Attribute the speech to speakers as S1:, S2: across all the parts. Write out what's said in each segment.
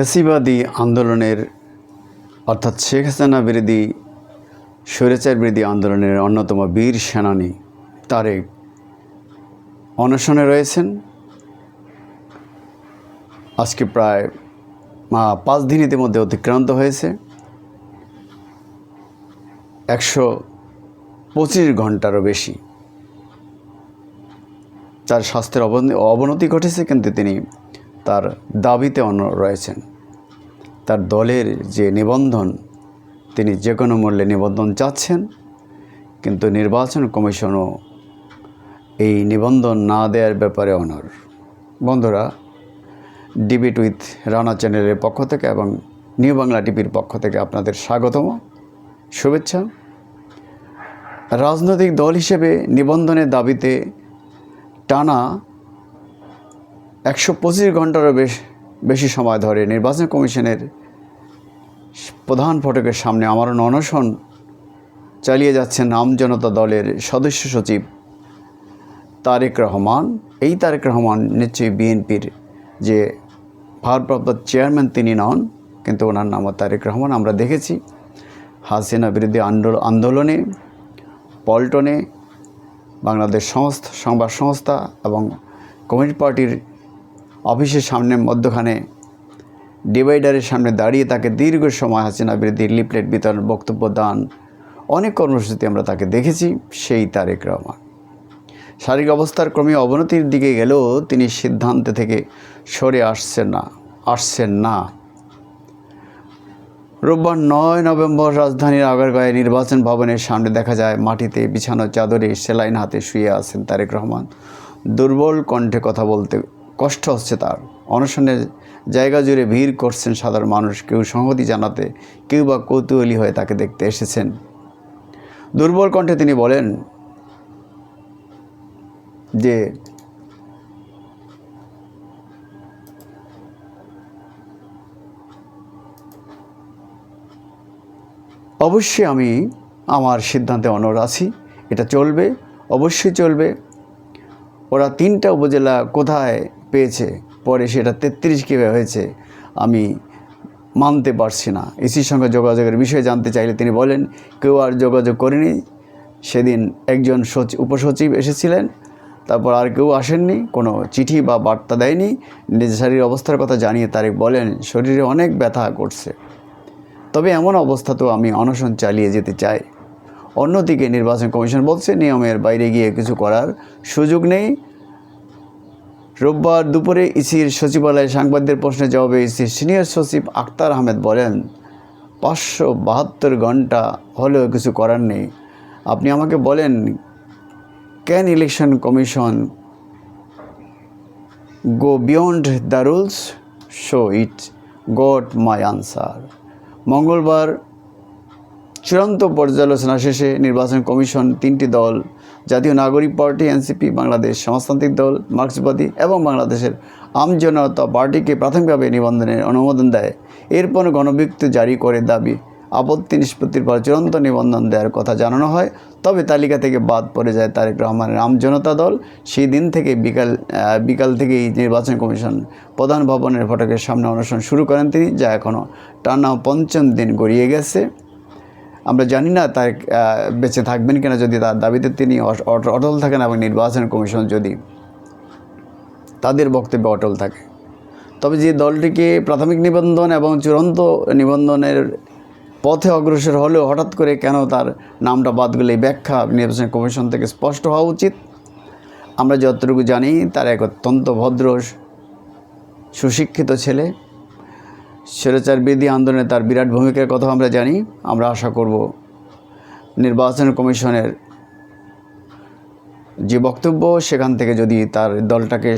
S1: ফ্যাসিবাদী আন্দোলনের, অর্থাৎ শেখ হাসিনা বিরোধী, স্বৈরাচার বিরোধী আন্দোলনের অন্যতম বীর সেনানী তারেক। অনশনে রয়েছেন। আজকে প্রায় পাঁচ দিন ইতিমধ্যে অতিক্রান্ত হয়েছে। একশো পঁচিশ ঘন্টারও বেশি তার স্বাস্থ্যের অবন- অবনতি ঘটেছে, কিন্তু তিনি তার দাবিতে অন রয়েছেন। তার দলের যে নিবন্ধন, তিনি যে কোনো মূল্যে নিবন্ধন চাচ্ছেন, কিন্তু নির্বাচন কমিশনও এই নিবন্ধন না দেওয়ার ব্যাপারে অনর। বন্ধুরা ডিবিট উইথ রানা চ্যানেলের পক্ষ থেকে এবং নিউ বাংলা টিভির পক্ষ থেকে আপনাদের স্বাগতম, শুভেচ্ছা। রাজনৈতিক দল হিসেবে নিবন্ধনের দাবিতে টানা একশো পঁচিশ ঘন্টারও বেশ বেশি সময় ধরে নির্বাচন কমিশনের প্রধান ফটকের সামনে আমার অনশন চালিয়ে যাচ্ছেন আম জনতা দলের সদস্য সচিব তারেক রহমান। এই তারেক রহমান নিশ্চয়ই বিএনপির যে ভারপ্রাপ্ত চেয়ারম্যান তিনি নন, কিন্তু ওনার নাম তারেক রহমান আমরা দেখেছি। হাসিনা বিরোধী আন্দোল- আন্দোলনে, পল্টনে, বাংলাদেশ সংস্থা সংবাদ সংস্থা এবং কমিউনিস্ট পার্টির অফিসের সামনে মধ্যখানে, ডিভাইডারের সামনে দাঁড়িয়ে তাকে দীর্ঘ সময় হাসিনা বিরোধী লিফলেট বিতরণ বক্তব্য দান। অনেক কর্মসূচি আমরা তাকে দেখেছি, সেই তারেক রহমান। শারীরিক অবস্থার ক্রমে অবনতির দিকে গেলেও তিনি সিদ্ধান্ত থেকে সরে আসছেন না আসছেন না। রোববার নয় নভেম্বর রাজধানীর আগারগাঁয়ে নির্বাচন ভবনের সামনে দেখা যায়, মাটিতে বিছানো চাদরে সেলাইন হাতে শুয়ে আছেন তারেক রহমান। দুর্বল কণ্ঠে কথা বলতে কষ্ট হচ্ছে তার। অনশনের জায়গা জুড়ে ভিড় করছেন সাধারণ মানুষ। কেউ সংহতি জানাতে, কেউ বা কৌতূহলী হয়ে তাকে দেখতে এসেছেন। দুর্বল কণ্ঠে তিনি বলেন যে, অবশ্যই আমি আমার সিদ্ধান্তে অনর আছি। এটা চলবে, অবশ্যই চলবে। ওরা তিনটা উপজেলা কোথায় পেয়েছে, পরে সেটা তেত্রিশ কীভাবে হয়েছে, আমি মানতে পারছি না। ইসির সঙ্গে যোগাযোগের বিষয়ে জানতে চাইলে তিনি বলেন, কেউ আর যোগাযোগ করেনি। সেদিন একজন সচিব উপসচিব এসেছিলেন, তারপর আর কেউ আসেননি, কোনো চিঠি বা বার্তা দেয়নি। নিজের শারীরিক অবস্থার কথা জানিয়ে তারেক বলেন, শরীরে অনেক ব্যথা করছে। তবে এমন অবস্থাতেও আমি অনশন চালিয়ে যেতে চাই। অন্যদিকে নির্বাচন কমিশন বলছে, নিয়মের বাইরে গিয়ে কিছু করার সুযোগ নেই। রোববার দুপুরে ইসির সচিবালয়ে সাংবাদিকদের প্রশ্নের জবাবে ইসির সিনিয়র সচিব আক্তার আহমেদ বলেন, পাঁচশো বাহাত্তর ঘণ্টা হলেও কিছু করার নেই। আপনি আমাকে বলেন can election commission go beyond the rules so it got my answer মঙ্গলবার চূড়ান্ত পর্যালোচনা শেষে নির্বাচন কমিশন তিনটি দল, জাতীয় নাগরিক পার্টি, এনসিপি, বাংলাদেশ সমাজতান্ত্রিক দল, মার্ক্সবাদী এবং বাংলাদেশের আমজনতা পার্টিকে প্রাথমিকভাবে নিবন্ধনের অনুমোদন দেয়। এরপর গণবিজ্ঞপ্তি জারি করে দাবি, আপত্তি নিষ্পত্তির পর চূড়ান্ত নিবন্ধন দেওয়ার কথা জানানো হয়, তবে তালিকা থেকে বাদ পড়ে যায় তারেক রহমানের আমজনতা দল। সেই দিন থেকে বিকাল বিকাল থেকেই নির্বাচন কমিশন প্রধান ভবনের ফটকের সামনে অনশন শুরু করেন তিনি, যা এখনও টানা পঞ্চম দিন গড়িয়ে গেছে। আমরা জানি না তার বেঁচে থাকবেন কিনা যদি তার দাবিতে তিনি অট- অটল থাকেন এবং নির্বাচন কমিশন যদি তাদের বক্তব্যে অটল থাকে। তবে যে দলটিকে প্রাথমিক নিবন্ধন এবং চূড়ান্ত নিবন্ধনের পথে অগ্রসর হলেও হঠাৎ করে কেন তার নামটা বাদ গেলে ব্যাখ্যা নির্বাচন কমিশন থেকে স্পষ্ট হওয়া উচিত? আমরা যতটুকু জানি, তার এক অত্যন্ত ভদ্র, সুশিক্ষিত ছেলে। স্বৈরাচার বিরোধী আন্দোলনে তার বিরাট ভূমিকার কথা আমরা জানি, আমরা আশা করব নির্বাচন কমিশনের যে বক্তব্য, সেখান থেকে যদি তার দলটাকে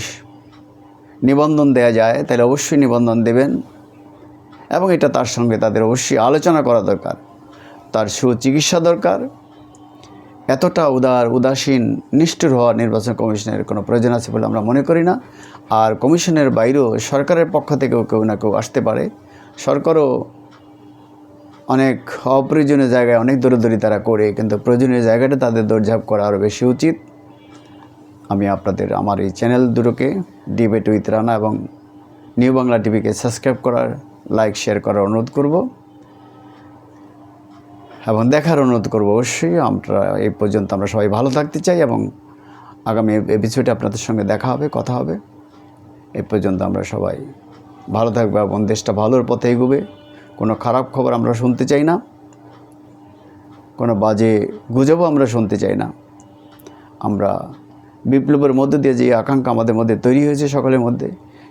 S1: নিবন্ধন দেয়া যায়, তাহলে অবশ্যই নিবন্ধন দেবেন এবং এটা তার সঙ্গে তাদের অবশ্যই আলোচনা করা দরকার। তার সুচিকিৎসা দরকার। এতটা উদার, উদাসীন, নিষ্ঠুর হওয়া নির্বাচন কমিশনের কোনো প্রয়োজন আছে বলে আমরা মনে করি না। আর কমিশনের বাইরেও সরকারের পক্ষ থেকেও কেউ না কেউ আসতে পারে। সরকারও অনেক অপ্রয়োজনীয় জায়গায় অনেক দৌড়দৌড়ি তারা করে, কিন্তু প্রয়োজনীয় জায়গাটা তাদের দৌড়ঝাঁপ করা আরও বেশি উচিত। আমি আপনাদের, আমার এই চ্যানেল দুটোকে ডিবেট উইথ রানা এবং নিউ বাংলা টিভিকে সাবস্ক্রাইব করার লাইক শেয়ার করার অনুরোধ করব। এবং দেখার অনুরোধ করব অবশ্যই আমরা এই পর্যন্ত আমরা সবাই ভালো থাকতে চাই এবং আগামী এপিসোডে আপনাদের সঙ্গে দেখা হবে, কথা হবে। এই পর্যন্ত আমরা সবাই ভালো থাকব এবং দেশটা ভালোর পথে এগোবে। কোনো খারাপ খবর আমরা শুনতে চাই না। কোনো বাজে গুজবও আমরা শুনতে চাই না। আমরা বিপ্লবের মধ্যে দিয়ে যে আকাঙ্ক্ষা আমাদের মধ্যে তৈরি হয়েছে সকলের মধ্যে,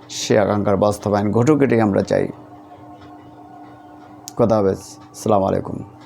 S1: সে আকাঙ্ক্ষার বাস্তবায়ন ঘটুক এটাই আমরা চাই। কথা হবে। সালাম আলাইকুম।